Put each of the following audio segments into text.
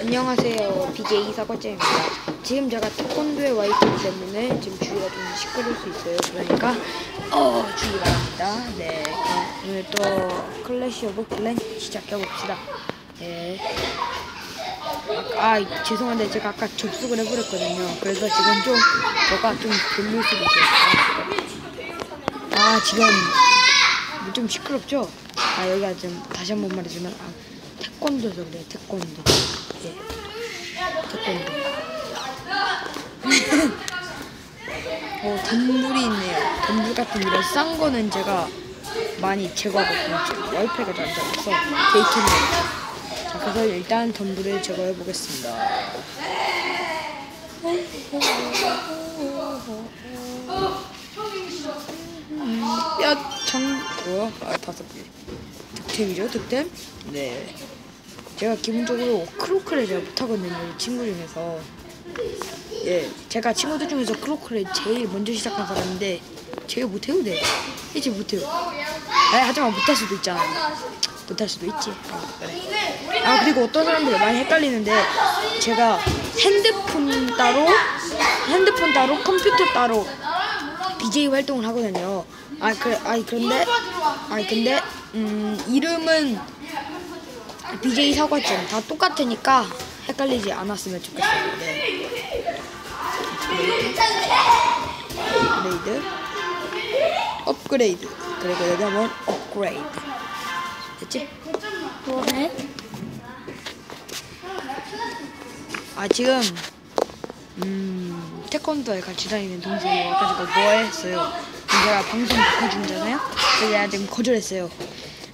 안녕하세요. BJ 사과잼입니다. 지금 제가 태권도에 와 있기 때문에 지금 주위가 좀 시끄러울 수 있어요. 그러니까 어 주의 바랍니다. 네, 오늘 또 클래시 오브 클랜 시작해 봅시다. 네. 아, 아, 죄송한데 제가 아까 접속을 해버렸거든요. 그래서 지금 좀 뭐가 좀 들릴 수도 있어요. 아 지금 좀 시끄럽죠? 아 여기가 좀 다시 한 번 말해주면 아, 태권도에서 그래요 태권도 예 태권도 어 덤불이 있네요 덤불 같은 이런 싼 거는 제가 많이 제거하거든요 지금 와이파이가 잘 안 잡아서 데이터는 자 그래서 일단 덤불을 제거해 보겠습니다 뼈청 뭐야? 아 다섯 개. 득템이죠 득템? 네. 제가 기본적으로 크로크를 제가 못하거든요 이 친구 중에서. 예, 제가 친구들 중에서 크로크를 제일 먼저 시작한 사람인데 제가 못해요, 네. 이제 못해요. 아, 하지만 못할 수도 있잖아. 못할 수도 있지. 어, 그래. 아 그리고 어떤 사람들이 많이 헷갈리는데 제가 핸드폰 따로, 핸드폰 따로, 컴퓨터 따로 BJ 활동을 하거든요. 아 그래, 아니 그런데, 아니 근데 음 이름은 BJ 사과점 다 똑같으니까 헷갈리지 않았으면 좋겠어요. 네. 업그레이드, 업그레이드. 그리고 여기 한번 업그레이드. 됐지? 뭐해? 아 지금 음 태권도에 같이 다니는 동생이 와가지고 뭐 했어요? 제가 방송 보고 중잖아요. 그래서 내가 지금 거절했어요.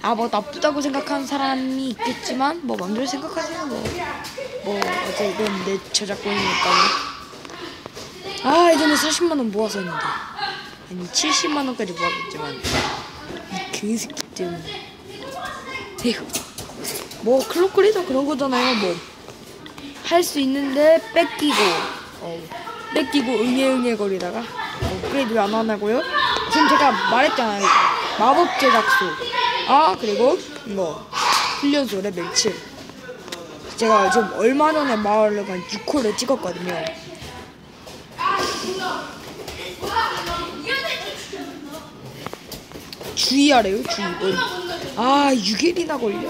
아 뭐 나쁘다고 생각하는 사람이 있겠지만 뭐 마음대로 생각하세요 뭐. 뭐 어제 이건 내 저작권이니까. 아 예전에 40만 원 모아서 했는데 아니 70만 원까지 모았겠지만 이 개새끼 때문에. 에휴. 뭐 클로크리도 그런 거잖아요 뭐. 할 수 있는데 뺏기고 어, 뺏기고 응애응애 거리다가 업그레이드 왜안 하냐고요? 지금 제가 말했잖아요 마법 제작소 아 그리고 뭐 훈련소 레벨 7 제가 지금 얼마 전에 마을로만 6호를 찍었거든요. 주의하래요 주의는 아 6일이나 걸려?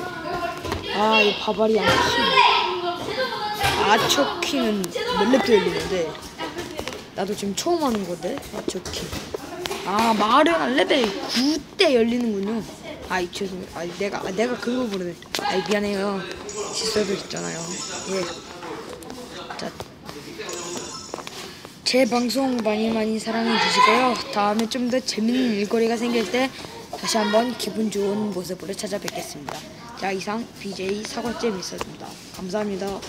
아 이거 바바리 안 아초키는 몇 렙도 열리는데 나도 지금 처음 하는 건데 아초키. 아 마을은 레벨 9때 열리는군요 아이 죄송해요 아 내가 아, 내가 그거 모르네 아이 미안해요. 실수해도 있잖아요. 예자. 제 방송 많이 많이 사랑해 주시고요. 다음에 좀 더 재밌는 일거리가 생길 때 다시 한번 기분 좋은 모습으로 찾아뵙겠습니다. 자 이상 BJ 사과잼 있었습니다. 감사합니다